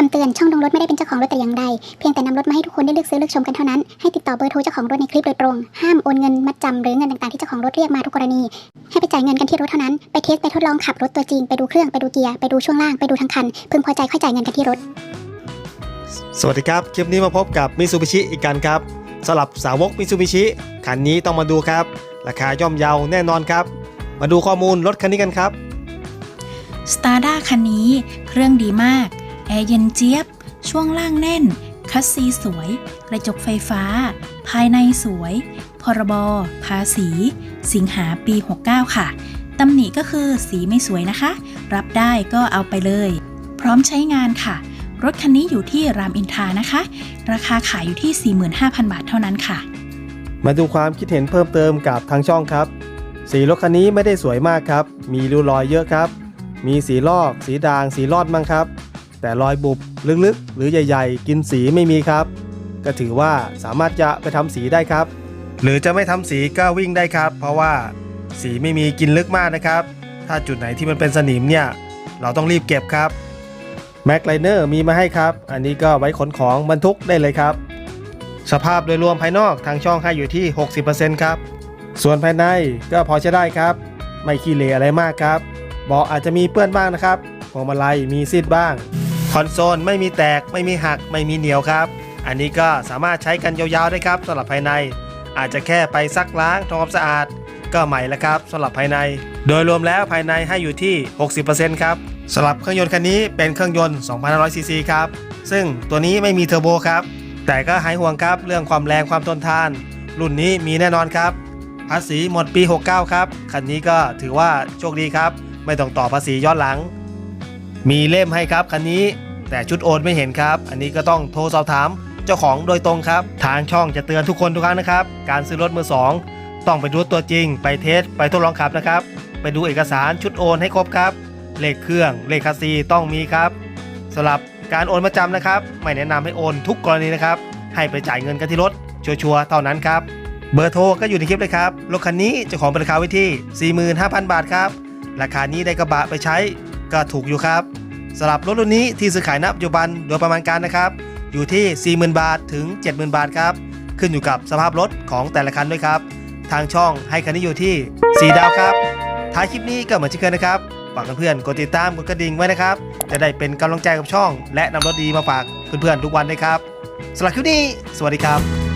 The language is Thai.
คำเตือนช่องลงรถไม่ได้เป็นเจ้าของรถแต่อย่างใด เพียงแต่นำรถมาให้ทุกคนได้เลือกซื้อเลือกชมกันเท่านั้น ให้ติดต่อเบอร์โทรเจ้าของรถในคลิปโดยตรง ห้ามโอนเงินมัดจำหรือเงินต่างๆที่เจ้าของรถเรียกมาทุกกรณี ให้ไปจ่ายเงินกันที่รถเท่านั้น ไปเทสไปทดลองขับรถตัวจริง ไปดูเครื่องไปดูเกียร์ ไปดูช่วงล่าง ไปดูทั้งคัน พึงพอใจค่อยจ่ายเงินกันที่รถ สวัสดีครับ คลิปนี้มาพบกับมิ t ซูบิชิอีกกันครับสำหรับสาวกมิ t ซูบิชิคันนี้ต้องมาดูครับ ราคาย่อมเยาแน่นอนครับ มาดูข้อมูลรถคันนี้กันครับสตาร์ด้าคันนี้เครื่องดีมาก แอร์เย็นเจี๊ยบ ช่วงล่างแน่น คัสซีสวย กระจกไฟฟ้า ภายในสวย พรบ ภาษี สิงหาปี 69 ค่ะตำหนิก็คือสีไม่สวยนะคะ รับได้ก็เอาไปเลย พร้อมใช้งานค่ะ รถคันนี้อยู่ที่รามอินทานะคะ ราคาขายอยู่ที่ 45,000 บาทเท่านั้นค่ะ มาดูความคิดเห็นเพิ่มเติมกับทางช่องครับ สีรถคันนี้ไม่ได้สวยมากครับ มีริ้วรอยเยอะครับ มีสีลอก สีด่าง สีรอดมั้งครับ แต่รอยบุบลึกๆ หรือใหญ่ ๆ กินสีไม่มีครับ ก็ถือว่าสามารถจะไปทำสีได้ครับ หรือจะไม่ทำสีก็วิ่งได้ครับ เพราะว่าสีไม่มีกินลึกมากนะครับ ถ้าจุดไหนที่มันเป็นสนิมเนี่ย เราต้องรีบเก็บครับแม็กไลเนอร์มีมาให้ครับ อันนี้ก็ไว้ขนของบรรทุกได้เลยครับ สภาพโดยรวมภายนอกทางช่องให้อยู่ที่ 60%ครับ ส่วนภายในก็พอใช้ได้ครับ ไม่ขี้เหร่อะไรมากครับ เบาะอาจจะมีเปื้อนบ้างนะครับพวงมาลัยมีซีดบ้าง คอนโซลไม่มีแตกไม่มีหักไม่มีเหนียวครับ อันนี้ก็สามารถใช้กันยาวๆได้ครับสำหรับภายใน อาจจะแค่ไปซักล้างทำความสะอาด ก็ใหม่แล้วครับสำหรับภายใน โดยรวมแล้วภายในให้อยู่ที่ 60%ครับสำหรับเครื่องยนต์คันนี้เป็นเครื่องยนต์2,500ซีซีครับซึ่งตัวนี้ไม่มีเทอร์โบครับแต่ก็หายห่วงครับเรื่องความแรงความทนทาน รุ่นนี้มีแน่นอนครับภาษีหมดปี 69 ครับ คันนี้ก็ถือว่าโชคดีครับ ไม่ต้องต่อภาษีย้อนหลัง มีเล่มให้ครับคันนี้ แต่ชุดโอนไม่เห็นครับ อันนี้ก็ต้องโทรสอบถามเจ้าของโดยตรงครับ ทางช่องจะเตือนทุกคนทุกครั้งนะครับ การซื้อรถมือสองต้องไปดูตัวจริง ไปเทสไปทดลองขับนะครับ ไปดูเอกสารชุดโอนให้ครบครับ เลขเครื่องเลขคัสซีต้องมีครับสำหรับการโอนมาจำนะครับ ไม่แนะนำให้โอนทุกกรณีนะครับ ให้ไปจ่ายเงินกันที่รถชัวร์ๆเท่านั้นครับเบอร์โทรก็อยู่ในคลิปเลยครับ รถคันนี้เจ้าของเป็นราคาไว้ที่ 45,000 บาทครับ ราคานี้ได้กระบะไปใช้ ก็ถูกอยู่ครับสำหรับรถรุ่นนี้ที่ซื้อขายณปัจจุบันโดยประมาณการนะครับ อยู่ที่ 40,000 บาทถึง 70,000 บาทครับ ขึ้นอยู่กับสภาพรถของแต่ละคันด้วยครับ ทางช่องให้คันนี้อยู่ที่ 4 ดาวครับ ท้ายคลิปนี้ก็เหมือนเช่นเคยนะครับฝากเพื่อนๆกดติดตามกดกระดิ่งไว้นะครับ จะได้เป็นกำลังใจกับช่อง และนำรถดีมาฝากเพื่อนๆทุกวันเลยครับสำหรับคลิปนี้ สวัสดีครับ